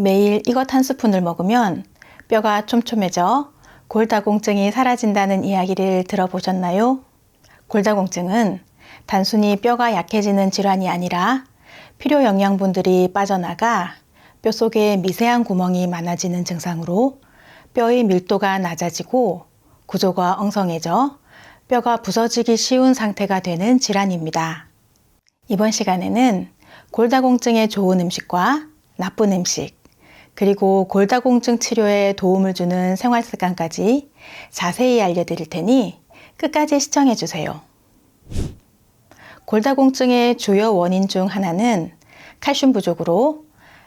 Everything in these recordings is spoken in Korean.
매일 이것 한 스푼을 먹으면 뼈가 촘촘해져 골다공증이 사라진다는 이야기를 들어보셨나요? 골다공증은 단순히 뼈가 약해지는 질환이 아니라 필요 영양분들이 빠져나가 뼈 속에 미세한 구멍이 많아지는 증상으로 뼈의 밀도가 낮아지고 구조가 엉성해져 뼈가 부서지기 쉬운 상태가 되는 질환입니다. 이번 시간에는 골다공증에 좋은 음식과 나쁜 음식, 그리고 골다공증 치료에 도움을 주는 생활 습관까지 자세히 알려드릴 테니 끝까지 시청해 주세요. 골다공증의 주요 원인 중 하나는 칼슘 부족으로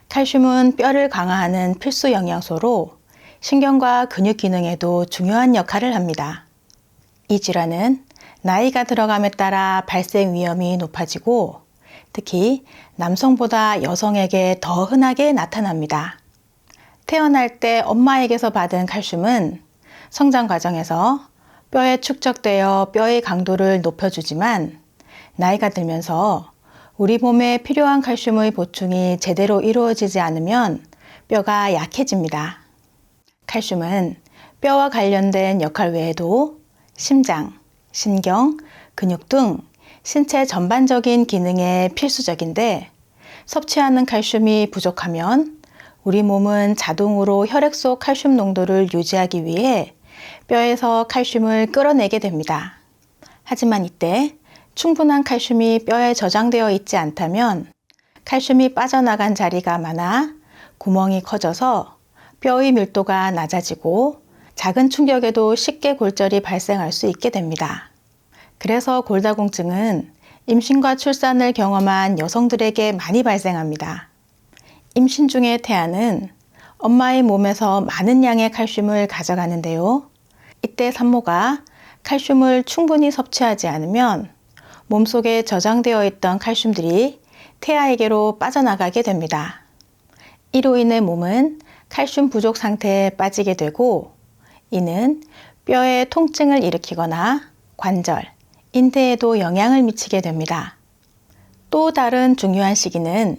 칼슘은 뼈를 강화하는 필수 영양소로 신경과 근육 기능에도 중요한 역할을 합니다. 이 질환은 나이가 들어감에 따라 발생 위험이 높아지고 특히 남성보다 여성에게 더 흔하게 나타납니다. 태어날 때 엄마에게서 받은 칼슘은 성장 과정에서 뼈에 축적되어 뼈의 강도를 높여주지만 나이가 들면서 우리 몸에 필요한 칼슘의 보충이 제대로 이루어지지 않으면 뼈가 약해집니다. 칼슘은 뼈와 관련된 역할 외에도 심장, 신경, 근육 등 신체 전반적인 기능에 필수적인데 섭취하는 칼슘이 부족하면 우리 몸은 자동으로 혈액 속 칼슘 농도를 유지하기 위해 뼈에서 칼슘을 끌어내게 됩니다. 하지만 이때 충분한 칼슘이 뼈에 저장되어 있지 않다면 칼슘이 빠져나간 자리가 많아 구멍이 커져서 뼈의 밀도가 낮아지고 작은 충격에도 쉽게 골절이 발생할 수 있게 됩니다. 그래서 골다공증은 임신과 출산을 경험한 여성들에게 많이 발생합니다. 임신 중에 태아는 엄마의 몸에서 많은 양의 칼슘을 가져가는데요. 이때 산모가 칼슘을 충분히 섭취하지 않으면 몸속에 저장되어 있던 칼슘들이 태아에게로 빠져나가게 됩니다. 이로 인해 몸은 칼슘 부족 상태에 빠지게 되고 이는 뼈에 통증을 일으키거나 관절, 인대에도 영향을 미치게 됩니다. 또 다른 중요한 시기는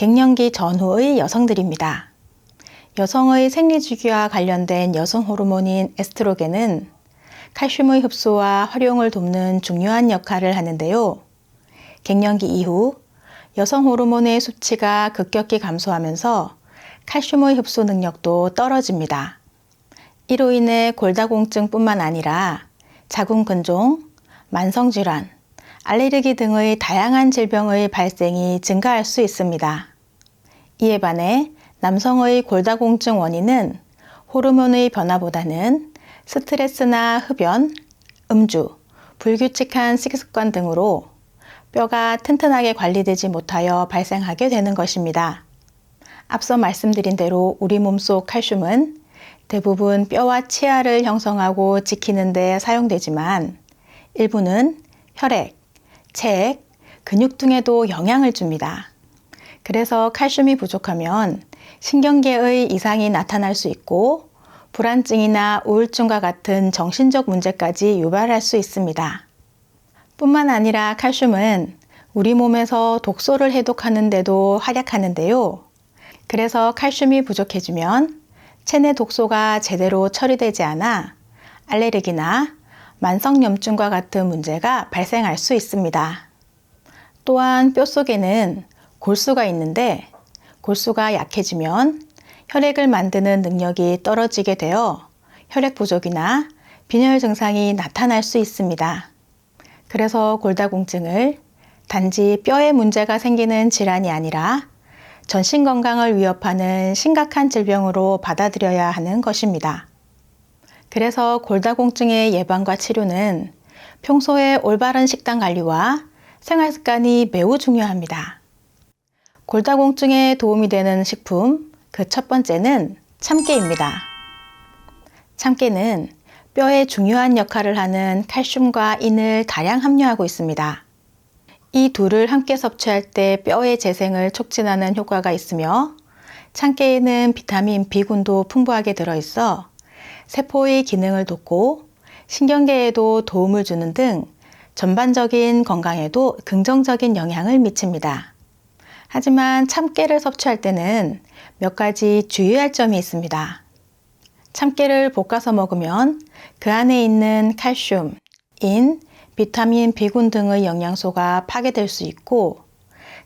갱년기 전후의 여성들입니다. 여성의 생리주기와 관련된 여성 호르몬인 에스트로겐은 칼슘의 흡수와 활용을 돕는 중요한 역할을 하는데요. 갱년기 이후 여성 호르몬의 수치가 급격히 감소하면서 칼슘의 흡수 능력도 떨어집니다. 이로 인해 골다공증뿐만 아니라 자궁근종, 만성질환, 알레르기 등의 다양한 질병의 발생이 증가할 수 있습니다. 이에 반해 남성의 골다공증 원인은 호르몬의 변화보다는 스트레스나 흡연, 음주, 불규칙한 식습관 등으로 뼈가 튼튼하게 관리되지 못하여 발생하게 되는 것입니다. 앞서 말씀드린 대로 우리 몸속 칼슘은 대부분 뼈와 치아를 형성하고 지키는 데 사용되지만 일부는 혈액, 체액, 근육 등에도 영향을 줍니다. 그래서 칼슘이 부족하면 신경계의 이상이 나타날 수 있고 불안증이나 우울증과 같은 정신적 문제까지 유발할 수 있습니다. 뿐만 아니라 칼슘은 우리 몸에서 독소를 해독하는데도 활약하는데요. 그래서 칼슘이 부족해지면 체내 독소가 제대로 처리되지 않아 알레르기나 만성염증과 같은 문제가 발생할 수 있습니다. 또한 뼈 속에는 골수가 있는데 골수가 약해지면 혈액을 만드는 능력이 떨어지게 되어 혈액 부족이나 빈혈 증상이 나타날 수 있습니다. 그래서 골다공증을 단지 뼈에 문제가 생기는 질환이 아니라 전신 건강을 위협하는 심각한 질병으로 받아들여야 하는 것입니다. 그래서 골다공증의 예방과 치료는 평소에 올바른 식단 관리와 생활 습관이 매우 중요합니다. 골다공증에 도움이 되는 식품 그 첫 번째는 참깨입니다. 참깨는 뼈에 중요한 역할을 하는 칼슘과 인을 다량 함유하고 있습니다. 이 둘을 함께 섭취할 때 뼈의 재생을 촉진하는 효과가 있으며 참깨에는 비타민 B군도 풍부하게 들어있어 세포의 기능을 돕고 신경계에도 도움을 주는 등 전반적인 건강에도 긍정적인 영향을 미칩니다. 하지만 참깨를 섭취할 때는 몇 가지 주의할 점이 있습니다. 참깨를 볶아서 먹으면 그 안에 있는 칼슘, 인, 비타민, 비군 등의 영양소가 파괴될 수 있고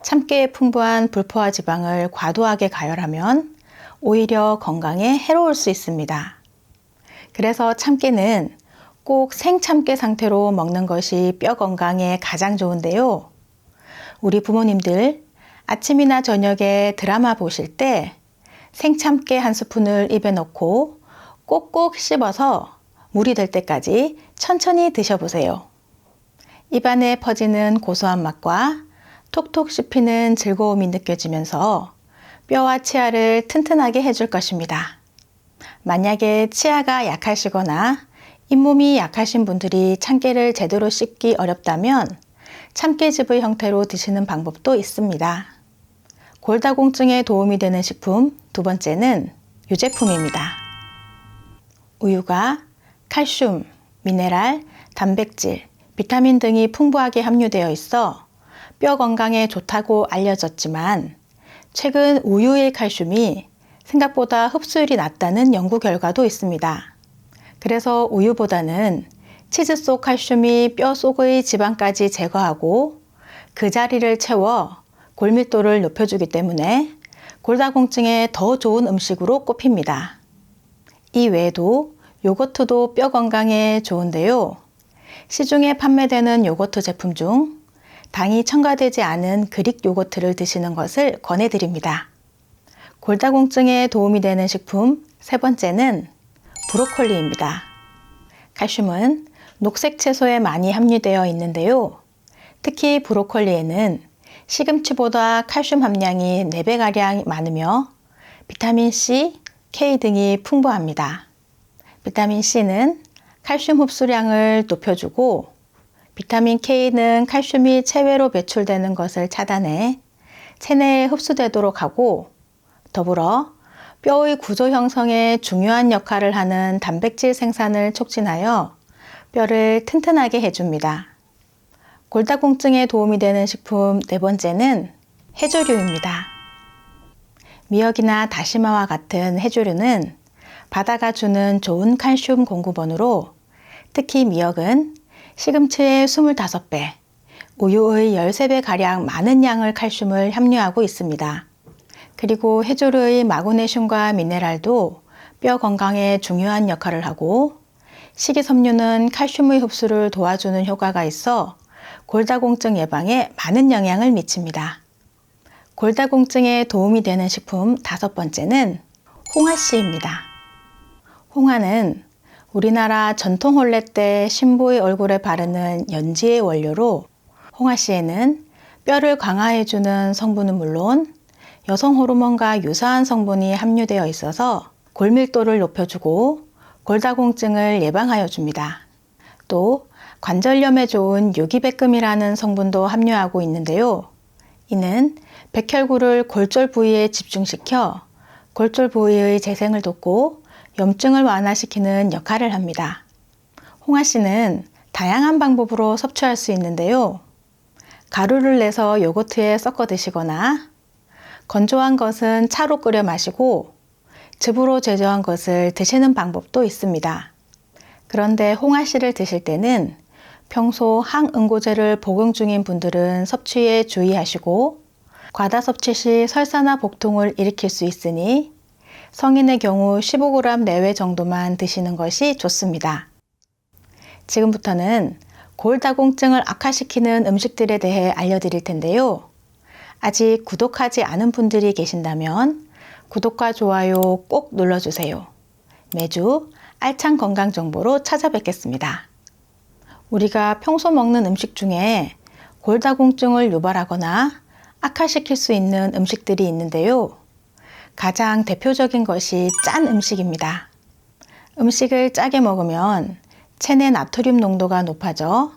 참깨에 풍부한 불포화 지방을 과도하게 가열하면 오히려 건강에 해로울 수 있습니다. 그래서 참깨는 꼭 생참깨 상태로 먹는 것이 뼈 건강에 가장 좋은데요. 우리 부모님들 아침이나 저녁에 드라마 보실 때 생참깨 한 스푼을 입에 넣고 꼭꼭 씹어서 물이 될 때까지 천천히 드셔보세요. 입안에 퍼지는 고소한 맛과 톡톡 씹히는 즐거움이 느껴지면서 뼈와 치아를 튼튼하게 해줄 것입니다. 만약에 치아가 약하시거나 잇몸이 약하신 분들이 참깨를 제대로 씹기 어렵다면 참깨즙의 형태로 드시는 방법도 있습니다. 골다공증에 도움이 되는 식품 두 번째는 유제품입니다. 우유가 칼슘, 미네랄, 단백질, 비타민 등이 풍부하게 함유되어 있어 뼈 건강에 좋다고 알려졌지만 최근 우유의 칼슘이 생각보다 흡수율이 낮다는 연구 결과도 있습니다. 그래서 우유보다는 치즈 속 칼슘이 뼈 속의 지방까지 제거하고 그 자리를 채워 골밀도를 높여주기 때문에 골다공증에 더 좋은 음식으로 꼽힙니다. 이 외에도 요거트도 뼈 건강에 좋은데요. 시중에 판매되는 요거트 제품 중 당이 첨가되지 않은 그릭 요거트를 드시는 것을 권해드립니다. 골다공증에 도움이 되는 식품 세 번째는 브로콜리입니다. 칼슘은 녹색 채소에 많이 함유되어 있는데요. 특히 브로콜리에는 시금치보다 칼슘 함량이 4배가량 많으며 비타민 C, K 등이 풍부합니다. 비타민 C는 칼슘 흡수량을 높여주고 비타민 K는 칼슘이 체외로 배출되는 것을 차단해 체내에 흡수되도록 하고 더불어 뼈의 구조 형성에 중요한 역할을 하는 단백질 생산을 촉진하여 뼈를 튼튼하게 해줍니다. 골다공증에 도움이 되는 식품 네 번째는 해조류입니다. 미역이나 다시마와 같은 해조류는 바다가 주는 좋은 칼슘 공급원으로 특히 미역은 시금치의 25배, 우유의 13배 가량 많은 양을 칼슘을 함유하고 있습니다. 그리고 해조류의 마그네슘과 미네랄도 뼈 건강에 중요한 역할을 하고 식이섬유는 칼슘의 흡수를 도와주는 효과가 있어 골다공증 예방에 많은 영향을 미칩니다. 골다공증에 도움이 되는 식품 다섯 번째는 홍화씨입니다. 홍화는 우리나라 전통 혼례 때 신부의 얼굴에 바르는 연지의 원료로 홍화씨에는 뼈를 강화해주는 성분은 물론 여성 호르몬과 유사한 성분이 함유되어 있어서 골밀도를 높여주고 골다공증을 예방하여 줍니다. 또 관절염에 좋은 유기백금이라는 성분도 함유하고 있는데요. 이는 백혈구를 골절 부위에 집중시켜 골절 부위의 재생을 돕고 염증을 완화시키는 역할을 합니다. 홍화 씨는 다양한 방법으로 섭취할 수 있는데요. 가루를 내서 요거트에 섞어 드시거나 건조한 것은 차로 끓여 마시고 즙으로 제조한 것을 드시는 방법도 있습니다. 그런데 홍화 씨를 드실 때는 평소 항응고제를 복용 중인 분들은 섭취에 주의하시고 과다 섭취 시 설사나 복통을 일으킬 수 있으니 성인의 경우 15g 내외 정도만 드시는 것이 좋습니다. 지금부터는 골다공증을 악화시키는 음식들에 대해 알려드릴 텐데요. 아직 구독하지 않은 분들이 계신다면 구독과 좋아요 꼭 눌러주세요. 매주 알찬 건강 정보로 찾아뵙겠습니다. 우리가 평소 먹는 음식 중에 골다공증을 유발하거나 악화시킬 수 있는 음식들이 있는데요. 가장 대표적인 것이 짠 음식입니다. 음식을 짜게 먹으면 체내 나트륨 농도가 높아져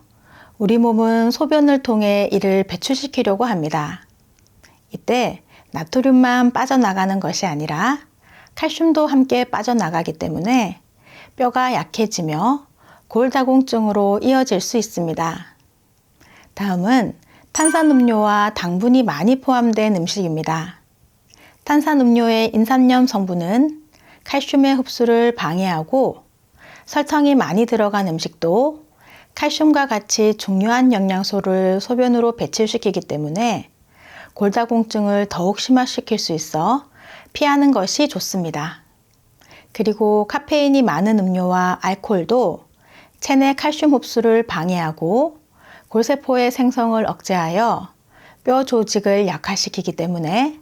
우리 몸은 소변을 통해 이를 배출시키려고 합니다. 이때 나트륨만 빠져나가는 것이 아니라 칼슘도 함께 빠져나가기 때문에 뼈가 약해지며 골다공증으로 이어질 수 있습니다. 다음은 탄산음료와 당분이 많이 포함된 음식입니다. 탄산음료의 인삼염 성분은 칼슘의 흡수를 방해하고 설탕이 많이 들어간 음식도 칼슘과 같이 중요한 영양소를 소변으로 배출시키기 때문에 골다공증을 더욱 심화시킬 수 있어 피하는 것이 좋습니다. 그리고 카페인이 많은 음료와 알코올도 체내 칼슘 흡수를 방해하고 골세포의 생성을 억제하여 뼈 조직을 약화시키기 때문에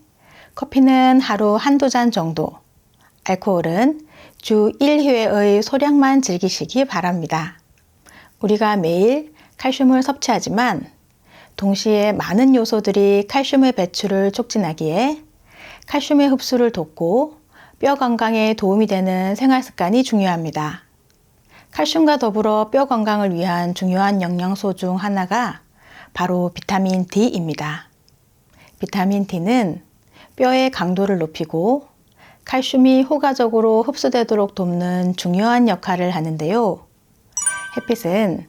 커피는 하루 한두 잔 정도, 알코올은 주 1회의 소량만 즐기시기 바랍니다. 우리가 매일 칼슘을 섭취하지만 동시에 많은 요소들이 칼슘의 배출을 촉진하기에 칼슘의 흡수를 돕고 뼈 건강에 도움이 되는 생활 습관이 중요합니다. 칼슘과 더불어 뼈 건강을 위한 중요한 영양소 중 하나가 바로 비타민 D입니다. 비타민 D는 뼈의 강도를 높이고 칼슘이 효과적으로 흡수되도록 돕는 중요한 역할을 하는데요. 햇빛은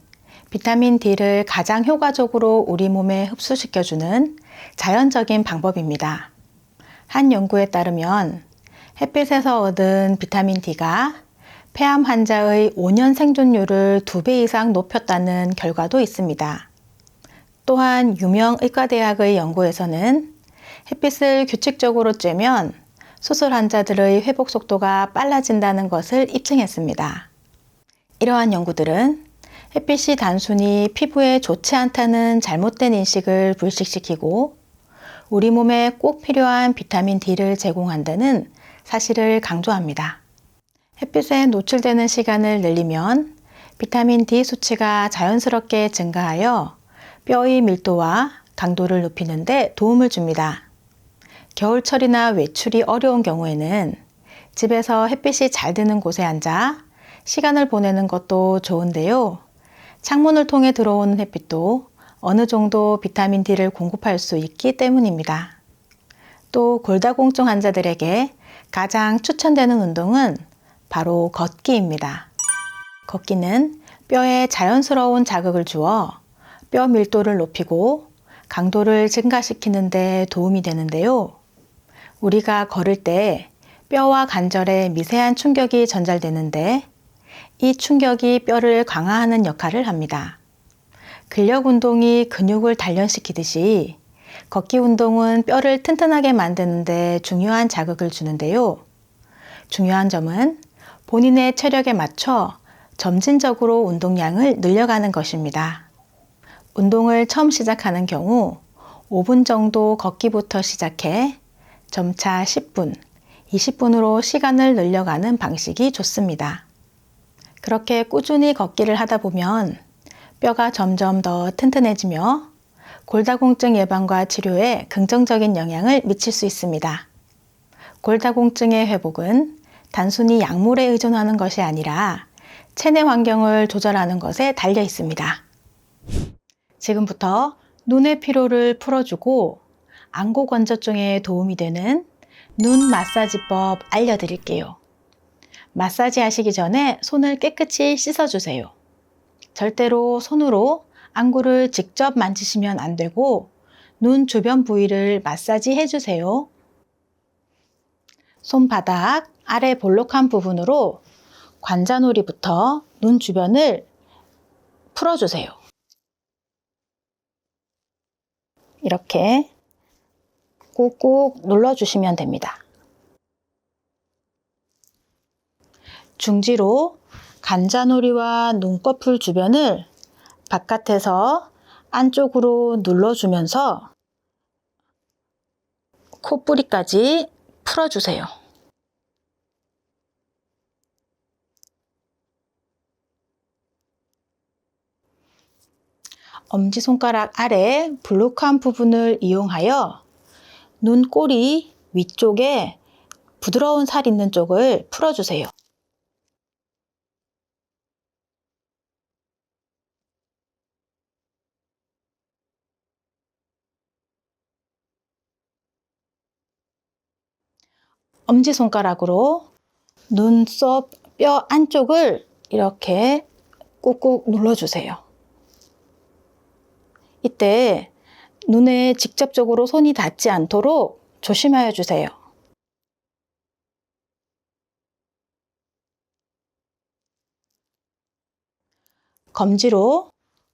비타민 D를 가장 효과적으로 우리 몸에 흡수시켜주는 자연적인 방법입니다. 한 연구에 따르면 햇빛에서 얻은 비타민 D가 폐암 환자의 5년 생존율을 2배 이상 높였다는 결과도 있습니다. 또한 유명 의과대학의 연구에서는 햇빛을 규칙적으로 쬐면 수술 환자들의 회복 속도가 빨라진다는 것을 입증했습니다. 이러한 연구들은 햇빛이 단순히 피부에 좋지 않다는 잘못된 인식을 불식시키고 우리 몸에 꼭 필요한 비타민 D를 제공한다는 사실을 강조합니다. 햇빛에 노출되는 시간을 늘리면 비타민 D 수치가 자연스럽게 증가하여 뼈의 밀도와 강도를 높이는데 도움을 줍니다. 겨울철이나 외출이 어려운 경우에는 집에서 햇빛이 잘 드는 곳에 앉아 시간을 보내는 것도 좋은데요. 창문을 통해 들어오는 햇빛도 어느 정도 비타민 D를 공급할 수 있기 때문입니다. 또 골다공증 환자들에게 가장 추천되는 운동은 바로 걷기입니다. 걷기는 뼈에 자연스러운 자극을 주어 뼈 밀도를 높이고 강도를 증가시키는 데 도움이 되는데요. 우리가 걸을 때 뼈와 관절에 미세한 충격이 전달되는데 이 충격이 뼈를 강화하는 역할을 합니다. 근력 운동이 근육을 단련시키듯이 걷기 운동은 뼈를 튼튼하게 만드는데 중요한 자극을 주는데요. 중요한 점은 본인의 체력에 맞춰 점진적으로 운동량을 늘려가는 것입니다. 운동을 처음 시작하는 경우 5분 정도 걷기부터 시작해 점차 10분, 20분으로 시간을 늘려가는 방식이 좋습니다. 그렇게 꾸준히 걷기를 하다 보면 뼈가 점점 더 튼튼해지며 골다공증 예방과 치료에 긍정적인 영향을 미칠 수 있습니다. 골다공증의 회복은 단순히 약물에 의존하는 것이 아니라 체내 환경을 조절하는 것에 달려 있습니다. 지금부터 눈의 피로를 풀어주고 안구 건조증에 도움이 되는 눈 마사지법 알려드릴게요. 마사지 하시기 전에 손을 깨끗이 씻어주세요. 절대로 손으로 안구를 직접 만지시면 안 되고 눈 주변 부위를 마사지 해주세요. 손바닥 아래 볼록한 부분으로 관자놀이부터 눈 주변을 풀어주세요. 이렇게 꾹꾹 눌러주시면 됩니다. 중지로 간자놀이와 눈꺼풀 주변을 바깥에서 안쪽으로 눌러주면서 콧뿌리까지 풀어주세요. 엄지손가락 아래 블록한 부분을 이용하여 눈꼬리 위쪽에 부드러운 살 있는 쪽을 풀어주세요. 엄지손가락으로 눈썹 뼈 안쪽을 이렇게 꾹꾹 눌러주세요. 이때 눈에 직접적으로 손이 닿지 않도록 조심하여 주세요. 검지로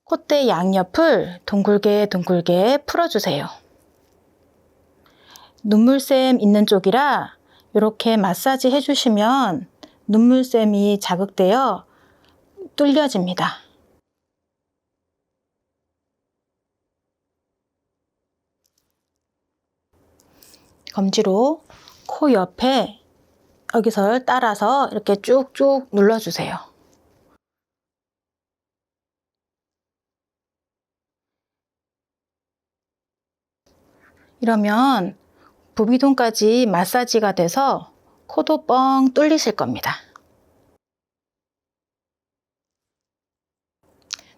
콧대 양옆을 동글게 동글게 풀어주세요. 눈물샘 있는 쪽이라 이렇게 마사지 해주시면 눈물샘이 자극되어 뚫려집니다. 검지로 코 옆에 여기서 따라서 이렇게 쭉쭉 눌러주세요. 이러면 부비동까지 마사지가 돼서 코도 뻥 뚫리실 겁니다.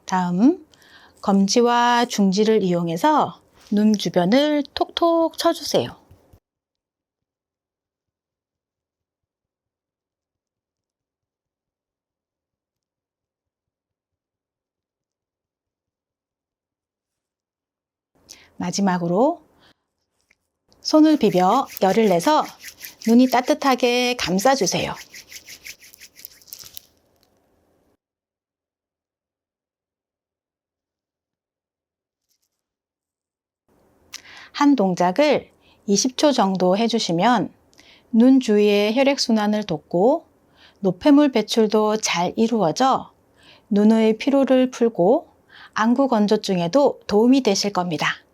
다음, 검지와 중지를 이용해서 눈 주변을 톡톡 쳐주세요. 마지막으로 손을 비벼 열을 내서 눈이 따뜻하게 감싸주세요. 한 동작을 20초 정도 해주시면 눈 주위의 혈액순환을 돕고 노폐물 배출도 잘 이루어져 눈의 피로를 풀고 안구 건조증에도 도움이 되실 겁니다.